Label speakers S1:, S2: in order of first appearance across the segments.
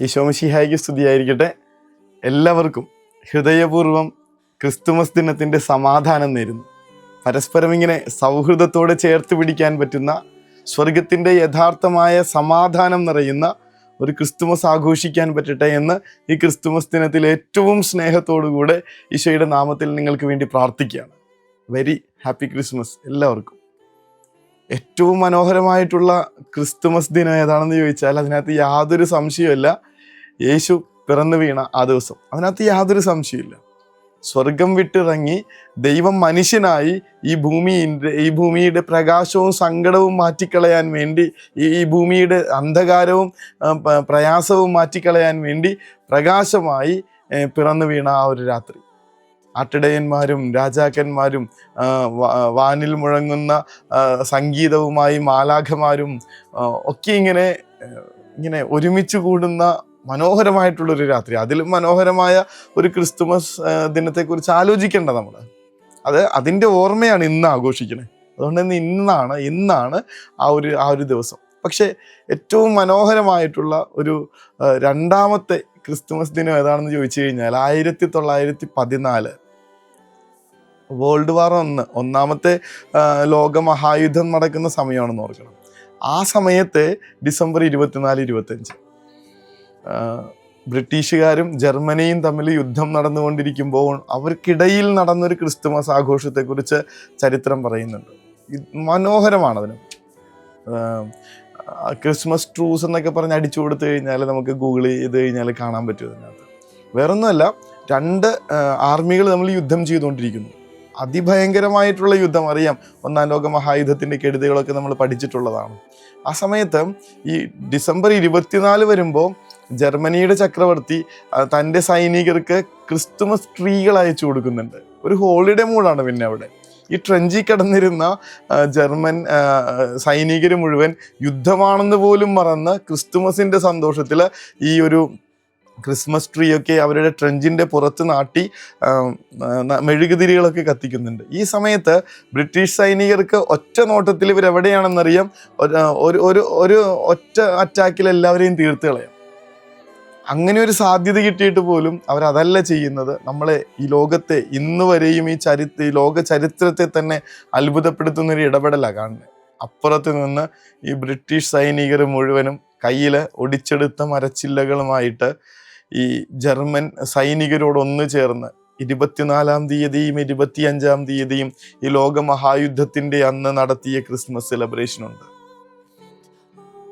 S1: ഈശോമിഷിഹായിക്ക് സ്തുതിയായിരിക്കട്ടെ. എല്ലാവർക്കും ഹൃദയപൂർവം ക്രിസ്തുമസ് ദിനത്തിന്റെ സമാധാനം നേരുന്നു. പരസ്പരം ഇങ്ങനെ സൗഹൃദത്തോടെ ചേർത്ത് പിടിക്കാൻ പറ്റുന്ന സ്വർഗത്തിന്റെ യഥാർത്ഥമായ സമാധാനം നിറയുന്ന ഒരു ക്രിസ്തുമസ് ആഘോഷിക്കാൻ പറ്റട്ടെ എന്ന് ഈ ക്രിസ്തുമസ് ദിനത്തിൽ ഏറ്റവും സ്നേഹത്തോടുകൂടെ ഈശോയുടെ നാമത്തിൽ നിങ്ങൾക്ക് വേണ്ടി പ്രാർത്ഥിക്കുകയാണ്. വെരി ഹാപ്പി ക്രിസ്മസ് എല്ലാവർക്കും. ഏറ്റവും മനോഹരമായിട്ടുള്ള ക്രിസ്തുമസ് ദിനം ഏതാണെന്ന് ചോദിച്ചാൽ അതിനകത്ത് യാതൊരു സംശയമില്ല യേശു പിറന്നു വീണ ആ ദിവസം. അതിനകത്ത് യാതൊരു സംശയമില്ല സ്വർഗം വിട്ടിറങ്ങി ദൈവം മനുഷ്യനായി ഈ ഭൂമിന്റെ ഈ ഭൂമിയുടെ പ്രകാശവും സങ്കടവും മാറ്റിക്കളയാൻ വേണ്ടി ഈ ഭൂമിയുടെ അന്ധകാരവും പ്രയാസവും മാറ്റിക്കളയാൻ വേണ്ടി പ്രകാശമായി പിറന്നു വീണ ആ ഒരു രാത്രി. ആട്ടിടയന്മാരും രാജാക്കന്മാരും വാനിൽ മുഴങ്ങുന്ന സംഗീതവുമായി മാലാഖമാരും ഒക്കെ ഇങ്ങനെ ഇങ്ങനെ ഒരുമിച്ച് കൂടുന്ന മനോഹരമായിട്ടുള്ളൊരു രാത്രി. അതിലും മനോഹരമായ ഒരു ക്രിസ്തുമസ് ദിനത്തെക്കുറിച്ച് ആലോചിക്കേണ്ട നമ്മൾ അത് അതിന്റെ ഓർമ്മയാണ് ഇന്ന് ആഘോഷിക്കുന്നത് അതുകൊണ്ട് തന്നെ ഇന്നാണ് ഇന്നാണ് ആ ഒരു ആ ഒരു ദിവസം. പക്ഷേ ഏറ്റവും മനോഹരമായിട്ടുള്ള ഒരു രണ്ടാമത്തെ ക്രിസ്തുമസ് ദിനം ഏതാണെന്ന് ചോദിച്ചു കഴിഞ്ഞാൽ ആയിരത്തി തൊള്ളായിരത്തി പതിനാല്. വേൾഡ് വാർ ഒന്ന് ഒന്നാമത്തെ ലോകമഹായുദ്ധം ലോക മഹായുദ്ധം നടക്കുന്ന സമയമാണെന്ന് ഓർക്കണം. ആ സമയത്ത് ഡിസംബർ ഇരുപത്തിനാല് ഇരുപത്തഞ്ച് ബ്രിട്ടീഷുകാരും ജർമ്മനിയും തമ്മിൽ യുദ്ധം നടന്നുകൊണ്ടിരിക്കുമ്പോൾ അവർക്കിടയിൽ നടന്നൊരു ക്രിസ്തുമസ് ആഘോഷത്തെക്കുറിച്ച് ചരിത്രം പറയുന്നുണ്ട്. മനോഹരമാണ് അതിന്. ക്രിസ്മസ് ട്രൂസ് എന്നൊക്കെ പറഞ്ഞ് അടിച്ചു കൊടുത്തു കഴിഞ്ഞാൽ നമുക്ക് ഗൂഗിൾ ചെയ്ത് കഴിഞ്ഞാൽ കാണാൻ പറ്റും അതിനകത്ത് വേറൊന്നുമല്ല രണ്ട് ആർമികൾ നമ്മൾ യുദ്ധം ചെയ്തുകൊണ്ടിരിക്കുന്നു. അതിഭയങ്കരമായിട്ടുള്ള യുദ്ധം അറിയാം. ഒന്നാം ലോക മഹായുദ്ധത്തിന്റെ കെടുതികളൊക്കെ നമ്മൾ പഠിച്ചിട്ടുള്ളതാണ്. ആ സമയത്ത് ഈ ഡിസംബർ ഇരുപത്തിനാല് വരുമ്പോൾ ജർമ്മനിയുടെ ചക്രവർത്തി തന്റെ സൈനികർക്ക് ക്രിസ്തുമസ് ട്രീകൾ അയച്ചു കൊടുക്കുന്നുണ്ട്. ഒരു ഹോളിഡേ മൂഡാണ് പിന്നെ അവിടെ. ഈ ട്രഞ്ചി കിടന്നിരുന്ന ജർമ്മൻ സൈനികർ മുഴുവൻ യുദ്ധമാണെന്ന് പോലും മറന്ന് ക്രിസ്തുമസിന്റെ സന്തോഷത്തിൽ ഈ ഒരു ക്രിസ്മസ് ട്രീ ഒക്കെ അവരുടെ ട്രെഞ്ചിന്റെ പുറത്ത് നാട്ടി മെഴുകുതിരികളൊക്കെ കത്തിക്കുന്നുണ്ട്. ഈ സമയത്ത് ബ്രിട്ടീഷ് സൈനികർക്ക് ഒറ്റ നോട്ടത്തിൽ ഇവരെവിടെയാണെന്നറിയാം? ഒരു ഒരു ഒരു ഒറ്റ അറ്റാക്കിൽ എല്ലാവരെയും തീർത്ത് കളയാം. അങ്ങനെ ഒരു സാധ്യത കിട്ടിയിട്ട് പോലും അവരതല്ല ചെയ്യുന്നത്. നമ്മളെ ഈ ലോകത്തെ ഇന്ന് വരെയും ഈ ചരിത്ര ഈ ലോക ചരിത്രത്തെ തന്നെ അത്ഭുതപ്പെടുത്തുന്ന ഒരു ഇടപെടലാണ് കാണുന്നത് അപ്പുറത്ത് നിന്ന് ഈ ബ്രിട്ടീഷ് സൈനികർ മുഴുവനും കയ്യിൽ ഒടിച്ചെടുത്ത മരച്ചില്ലകളുമായിട്ട് ഈ ജർമ്മൻ സൈനികരോട് ഒന്നു ചേർന്ന് ഇരുപത്തിനാലാം തീയതിയും ഇരുപത്തിയഞ്ചാം തീയതിയും ഈ ലോക മഹായുദ്ധത്തിന്റെ അന്ന് നടത്തിയ ക്രിസ്മസ് സെലിബ്രേഷൻ ഉണ്ട്.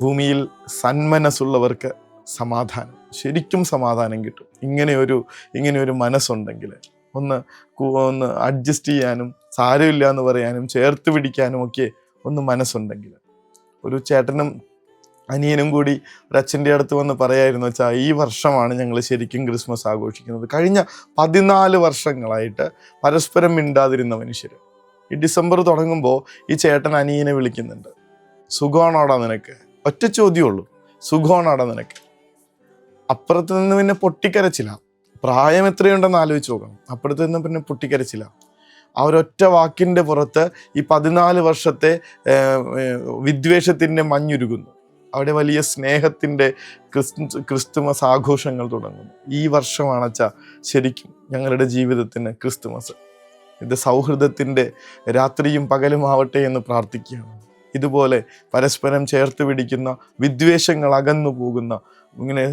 S1: ഭൂമിയിൽ സന്മനസ്സുള്ളവർക്ക് സമാധാനം ശരിക്കും സമാധാനം കിട്ടും. ഇങ്ങനെയൊരു ഇങ്ങനെയൊരു മനസ്സുണ്ടെങ്കിൽ ഒന്ന് ഒന്ന് അഡ്ജസ്റ്റ് ചെയ്യാനും സാരമില്ല എന്ന് പറയാനും ചേർത്ത് പിടിക്കാനും ഒക്കെ ഒന്ന് മനസ്സുണ്ടെങ്കിൽ ഒരു ചേട്ടനും അനിയനും കൂടി ഒരു അച്ഛന്റെ അടുത്ത് വന്ന് പറയായിരുന്നു വെച്ചാൽ ഈ വർഷമാണ് ഞങ്ങൾ ശരിക്കും ക്രിസ്മസ് ആഘോഷിക്കുന്നത്. കഴിഞ്ഞ പതിനാല് വർഷങ്ങളായിട്ട് പരസ്പരം മിണ്ടാതിരുന്ന മനുഷ്യർ ഈ ഡിസംബർ തുടങ്ങുമ്പോൾ ഈ ചേട്ടൻ അനിയനെ വിളിക്കുന്നുണ്ട്. സുഖമാണോടാ നിനക്ക്? ഒറ്റ ചോദ്യമുള്ളൂ. സുഖമാണോടാ നിനക്ക്? അപ്പുറത്ത് നിന്ന് പിന്നെ പൊട്ടിക്കരച്ചില്ല പ്രായം എത്രയുണ്ടെന്ന് ആലോചിച്ച് നോക്കണം. അപ്പുറത്ത് നിന്ന് പിന്നെ പൊട്ടിക്കരച്ചില്ല ആ ഒരൊറ്റ വാക്കിന്റെ പുറത്ത് ഈ പതിനാല് വർഷത്തെ വിദ്വേഷത്തിന്റെ മഞ്ഞുരുകുന്നു. അവിടെ വലിയ സ്നേഹത്തിന്റെ ക്രിസ്തു ക്രിസ്തുമസ് ആഘോഷങ്ങൾ തുടങ്ങുന്നു. ഈ വർഷമാണ് അച്ഛാ ശരിക്കും ഞങ്ങളുടെ ജീവിതത്തിന് ക്രിസ്തുമസ്. ഇത് സൗഹൃദത്തിന്റെ രാത്രിയും പകലും ആവട്ടെ എന്ന് പ്രാർത്ഥിക്കുകയാണ്. ഇതുപോലെ പരസ്പരം ചേർത്ത് പിടിക്കുന്ന വിദ്വേഷങ്ങൾ അകന്നു പോകുന്ന ഇങ്ങനെ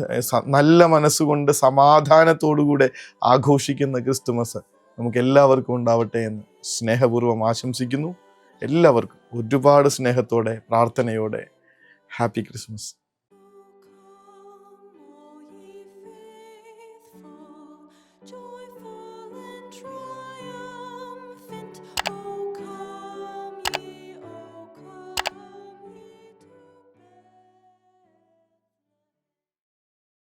S1: നല്ല മനസ്സുകൊണ്ട് സമാധാനത്തോടുകൂടെ ആഘോഷിക്കുന്ന ക്രിസ്തുമസ് നമുക്ക് എല്ലാവർക്കും ഉണ്ടാവട്ടെ എന്ന് സ്നേഹപൂർവം ആശംസിക്കുന്നു. എല്ലാവർക്കും ഒരുപാട് സ്നേഹത്തോടെ പ്രാർത്ഥനയോടെ Happy Christmas.